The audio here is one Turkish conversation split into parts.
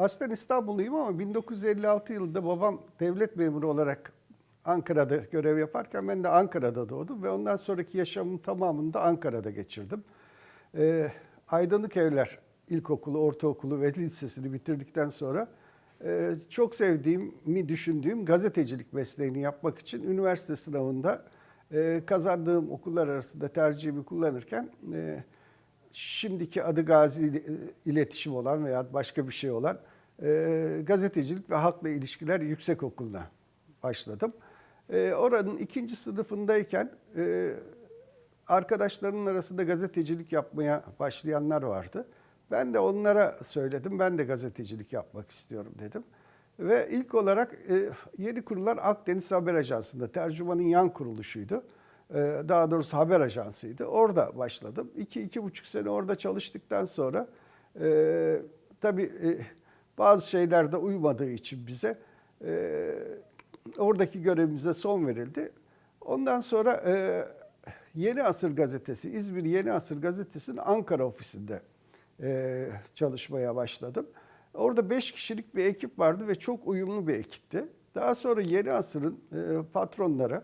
aslen İstanbulluyum ama 1956 yılında babam devlet memuru olarak Ankara'da görev yaparken ben de Ankara'da doğdum ve ondan sonraki yaşamın tamamını da Ankara'da geçirdim. Ee, Aydınlık Evler İlkokulu, Ortaokulu ve Lisesini bitirdikten sonra e, çok sevdiğimi düşündüğüm gazetecilik mesleğini yapmak için üniversite sınavında e, kazandığım okullar arasında tercihimi kullanırken e, şimdiki adı Gazi İletişim olan veya başka bir şey olan e, gazetecilik ve halkla ilişkiler yüksek okuluna başladım. E, oranın ikinci sınıfındayken e, arkadaşlarının arasında gazetecilik yapmaya başlayanlar vardı. Ben de onlara söyledim, ben de gazetecilik yapmak istiyorum dedim. Ve ilk olarak e, yeni kurulan Akdeniz Haber Ajansı'nda tercümanın yan kuruluşuydu. E, daha doğrusu haber ajansıydı. Orada başladım. İki, iki buçuk sene orada çalıştıktan sonra e, tabii e, bazı şeyler de uymadığı için bize e, oradaki görevimize son verildi. Ondan sonra e, Yeni Asır Gazetesi, İzmir Yeni Asır Gazetesi'nin Ankara ofisinde e, çalışmaya başladım. Orada beş kişilik bir ekip vardı ve çok uyumlu bir ekipti. Daha sonra Yeni Asır'ın e, patronları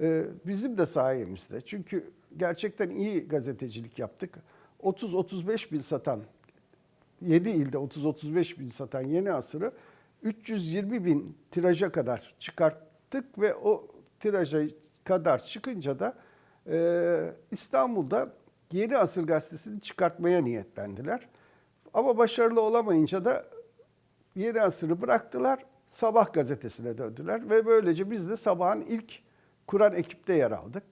e, bizim de sayemizde. Çünkü gerçekten iyi gazetecilik yaptık. 30-35 bin satan, 7 ilde 30-35 bin satan Yeni Asır'ı 320 bin tiraja kadar çıkarttık ve o tiraja kadar çıkınca da e, İstanbul'da Yeni Asır Gazetesi'ni çıkartmaya niyetlendiler. Ama başarılı olamayınca da Yeni Asır'ı bıraktılar, Sabah gazetesine döndüler ve böylece biz de Sabah'ın ilk kuran ekipte yer aldık.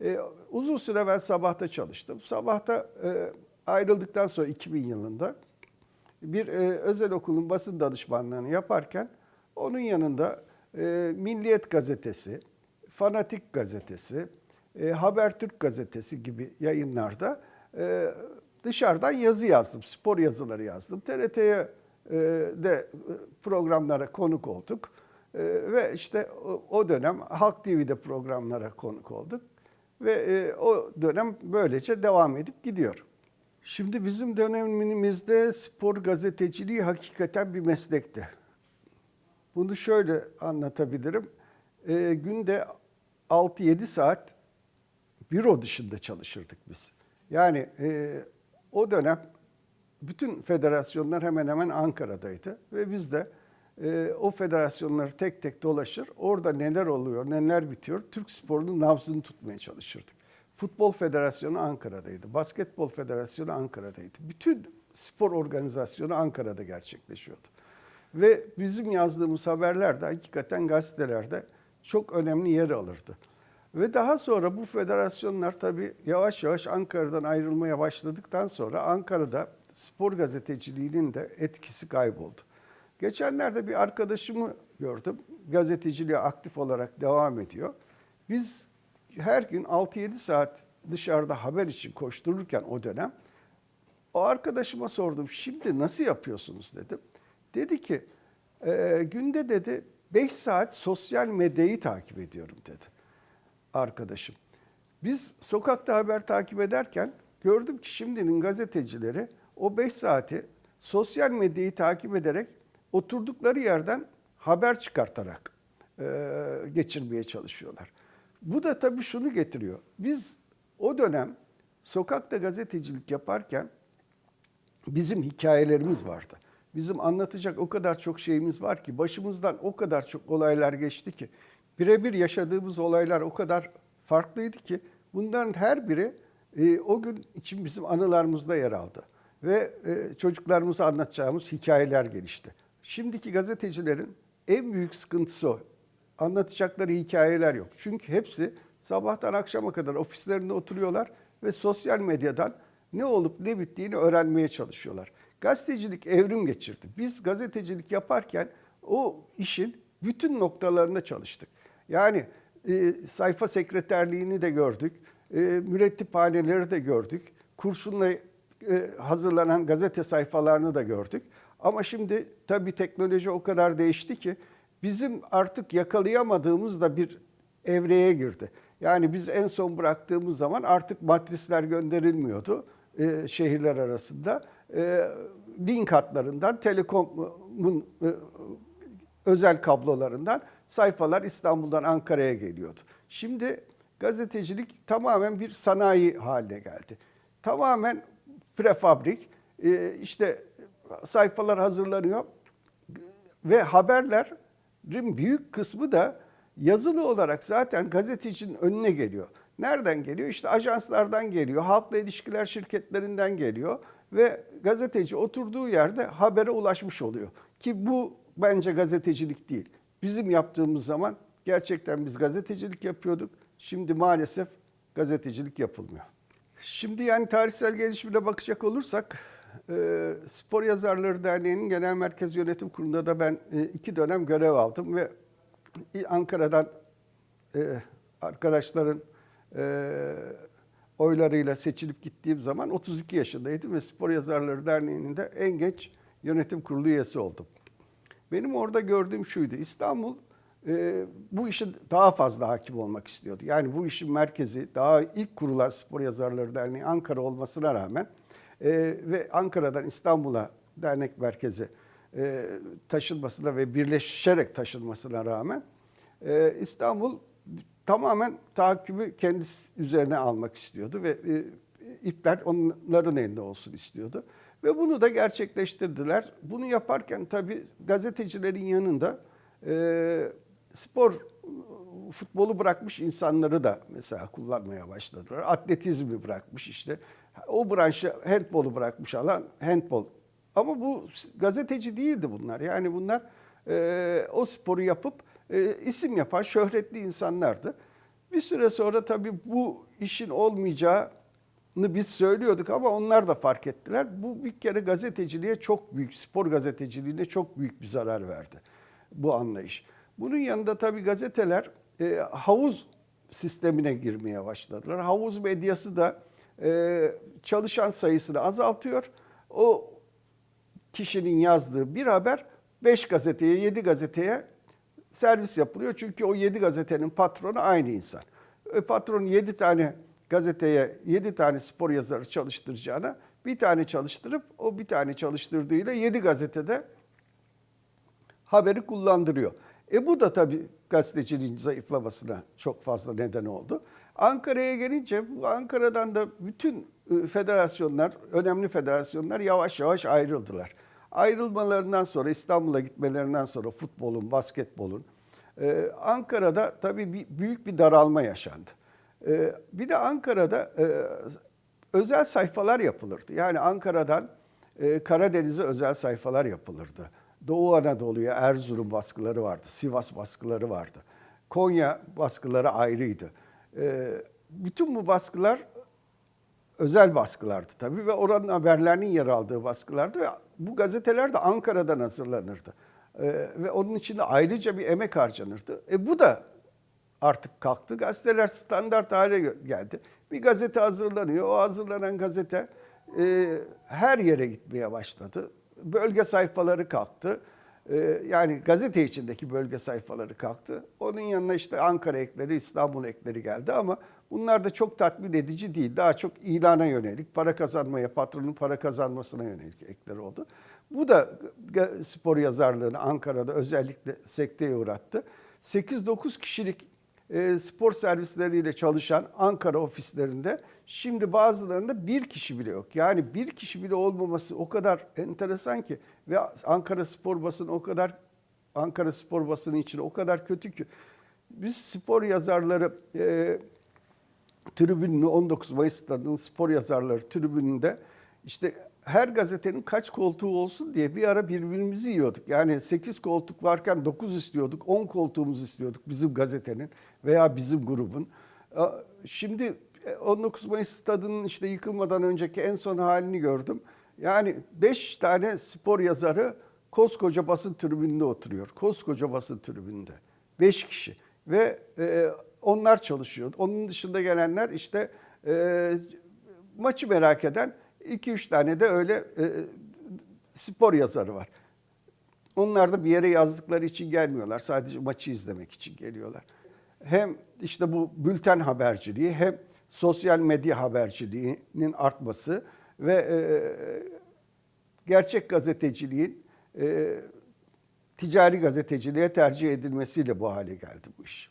E, uzun süre ben Sabah'ta çalıştım. Sabah'ta e, ayrıldıktan sonra 2000 yılında bir e, özel okulun basın danışmanlığını yaparken onun yanında e, Milliyet Gazetesi, Fanatik Gazetesi, e, Habertürk Gazetesi gibi yayınlarda e, dışarıdan yazı yazdım, spor yazıları yazdım. TRT'ye e, de e, programlara konuk olduk. E, ve işte o, o dönem Halk TV'de programlara konuk olduk. Ve e, o dönem böylece devam edip gidiyor. Şimdi bizim dönemimizde spor gazeteciliği hakikaten bir meslekti. Bunu şöyle anlatabilirim. E, günde 6-7 saat büro dışında çalışırdık biz. Yani e, o dönem bütün federasyonlar hemen hemen Ankara'daydı ve biz de e, o federasyonları tek tek dolaşır, orada neler oluyor, neler bitiyor, Türk sporunun nabzını tutmaya çalışırdık. Futbol Federasyonu Ankara'daydı, Basketbol Federasyonu Ankara'daydı. Bütün spor organizasyonu Ankara'da gerçekleşiyordu. Ve bizim yazdığımız haberler de hakikaten gazetelerde çok önemli yer alırdı. Ve daha sonra bu federasyonlar tabii yavaş yavaş Ankara'dan ayrılmaya başladıktan sonra Ankara'da spor gazeteciliğinin de etkisi kayboldu. Geçenlerde bir arkadaşımı gördüm. Gazeteciliğe aktif olarak devam ediyor. Biz her gün 6-7 saat dışarıda haber için koştururken o dönem o arkadaşıma sordum. Şimdi nasıl yapıyorsunuz dedim. Dedi ki e, günde dedi 5 saat sosyal medyayı takip ediyorum dedi arkadaşım. Biz sokakta haber takip ederken gördüm ki şimdinin gazetecileri o 5 saati sosyal medyayı takip ederek oturdukları yerden haber çıkartarak e, geçirmeye çalışıyorlar. Bu da tabii şunu getiriyor. Biz o dönem sokakta gazetecilik yaparken bizim hikayelerimiz vardı. Bizim anlatacak o kadar çok şeyimiz var ki başımızdan o kadar çok olaylar geçti ki birebir yaşadığımız olaylar o kadar farklıydı ki bunların her biri e, o gün için bizim anılarımızda yer aldı. Ve e, çocuklarımıza anlatacağımız hikayeler gelişti. Şimdiki gazetecilerin en büyük sıkıntısı o. Anlatacakları hikayeler yok. Çünkü hepsi sabahtan akşama kadar ofislerinde oturuyorlar ve sosyal medyadan ne olup ne bittiğini öğrenmeye çalışıyorlar. Gazetecilik evrim geçirdi. Biz gazetecilik yaparken o işin bütün noktalarında çalıştık. Yani e, sayfa sekreterliğini de gördük, e, mürettiphaneleri de gördük, kurşunla e, hazırlanan gazete sayfalarını da gördük. Ama şimdi tabii teknoloji o kadar değişti ki bizim artık yakalayamadığımız da bir evreye girdi. Yani biz en son bıraktığımız zaman artık matrisler gönderilmiyordu e, şehirler arasında. e, link hatlarından, telekomun e, özel kablolarından sayfalar İstanbul'dan Ankara'ya geliyordu. Şimdi gazetecilik tamamen bir sanayi haline geldi. Tamamen prefabrik, e, işte sayfalar hazırlanıyor ve haberlerin büyük kısmı da yazılı olarak zaten gazetecinin önüne geliyor. Nereden geliyor? İşte ajanslardan geliyor, halkla ilişkiler şirketlerinden geliyor ve gazeteci oturduğu yerde habere ulaşmış oluyor. Ki bu bence gazetecilik değil. Bizim yaptığımız zaman gerçekten biz gazetecilik yapıyorduk. Şimdi maalesef gazetecilik yapılmıyor. Şimdi yani tarihsel gelişimine bakacak olursak e, Spor Yazarları Derneği'nin Genel Merkez Yönetim Kurulu'nda da ben e, iki dönem görev aldım ve Ankara'dan e, arkadaşların e, oylarıyla seçilip gittiğim zaman 32 yaşındaydım ve Spor Yazarları Derneği'nin de en genç yönetim kurulu üyesi oldum. Benim orada gördüğüm şuydu. İstanbul e, bu işe daha fazla hakim olmak istiyordu. Yani bu işin merkezi daha ilk kurulan Spor Yazarları Derneği Ankara olmasına rağmen e, ve Ankara'dan İstanbul'a dernek merkezi e, taşınmasına ve birleşerek taşınmasına rağmen e, İstanbul tamamen tahakkümü kendisi üzerine almak istiyordu ve e, ipler onların elinde olsun istiyordu. Ve bunu da gerçekleştirdiler. Bunu yaparken tabii gazetecilerin yanında e, spor futbolu bırakmış insanları da mesela kullanmaya başladılar. Atletizmi bırakmış işte. O branşı handbolu bırakmış alan handbol. Ama bu gazeteci değildi bunlar. Yani bunlar e, o sporu yapıp e, isim yapan şöhretli insanlardı. Bir süre sonra tabii bu işin olmayacağını biz söylüyorduk ama onlar da fark ettiler. Bu bir kere gazeteciliğe çok büyük, spor gazeteciliğine çok büyük bir zarar verdi bu anlayış. Bunun yanında tabii gazeteler e, havuz sistemine girmeye başladılar. Havuz medyası da e, çalışan sayısını azaltıyor. O kişinin yazdığı bir haber 5 gazeteye, 7 gazeteye servis yapılıyor. Çünkü o 7 gazetenin patronu aynı insan. E, patron 7 tane gazeteye 7 tane spor yazarı çalıştıracağına bir tane çalıştırıp o bir tane çalıştırdığıyla 7 gazetede haberi kullandırıyor. E bu da tabii gazeteciliğin zayıflamasına çok fazla neden oldu. Ankara'ya gelince Ankara'dan da bütün e, federasyonlar, önemli federasyonlar yavaş yavaş ayrıldılar. Ayrılmalarından sonra İstanbul'a gitmelerinden sonra futbolun, basketbolun e, Ankara'da tabii büyük bir daralma yaşandı. E, bir de Ankara'da özel sayfalar yapılırdı. Yani Ankara'dan Karadeniz'e özel sayfalar yapılırdı. Doğu Anadolu'ya Erzurum baskıları vardı, Sivas baskıları vardı. Konya baskıları ayrıydı. Bütün bu baskılar özel baskılardı tabii ve oranın haberlerinin yer aldığı baskılardı ve bu gazeteler de Ankara'dan hazırlanırdı. Ee, ve onun için de ayrıca bir emek harcanırdı. E bu da artık kalktı. Gazeteler standart hale geldi. Bir gazete hazırlanıyor. O hazırlanan gazete e, her yere gitmeye başladı. Bölge sayfaları kalktı. E, yani gazete içindeki bölge sayfaları kalktı. Onun yanına işte Ankara ekleri, İstanbul ekleri geldi ama bunlar da çok tatmin edici değil. Daha çok ilana yönelik, para kazanmaya, patronun para kazanmasına yönelik ekler oldu. Bu da spor yazarlığını Ankara'da özellikle sekteye uğrattı. 8-9 kişilik e, spor servisleriyle çalışan Ankara ofislerinde şimdi bazılarında bir kişi bile yok. Yani bir kişi bile olmaması o kadar enteresan ki ve Ankara spor basını o kadar Ankara spor basını için o kadar kötü ki biz spor yazarları e, tribününü 19 Mayıs spor yazarları tribününde işte her gazetenin kaç koltuğu olsun diye bir ara birbirimizi yiyorduk. Yani 8 koltuk varken 9 istiyorduk, 10 koltuğumuz istiyorduk bizim gazetenin veya bizim grubun. Şimdi 19 e, Mayıs stadının işte yıkılmadan önceki en son halini gördüm. Yani 5 tane spor yazarı koskoca basın tribününde oturuyor. Koskoca basın tribününde. 5 kişi. Ve e, onlar çalışıyor. Onun dışında gelenler işte e, maçı merak eden 2-3 tane de öyle e, spor yazarı var. Onlar da bir yere yazdıkları için gelmiyorlar. Sadece maçı izlemek için geliyorlar. Hem işte bu bülten haberciliği hem sosyal medya haberciliğinin artması ve e, gerçek gazeteciliğin e, ticari gazeteciliğe tercih edilmesiyle bu hale geldi bu iş.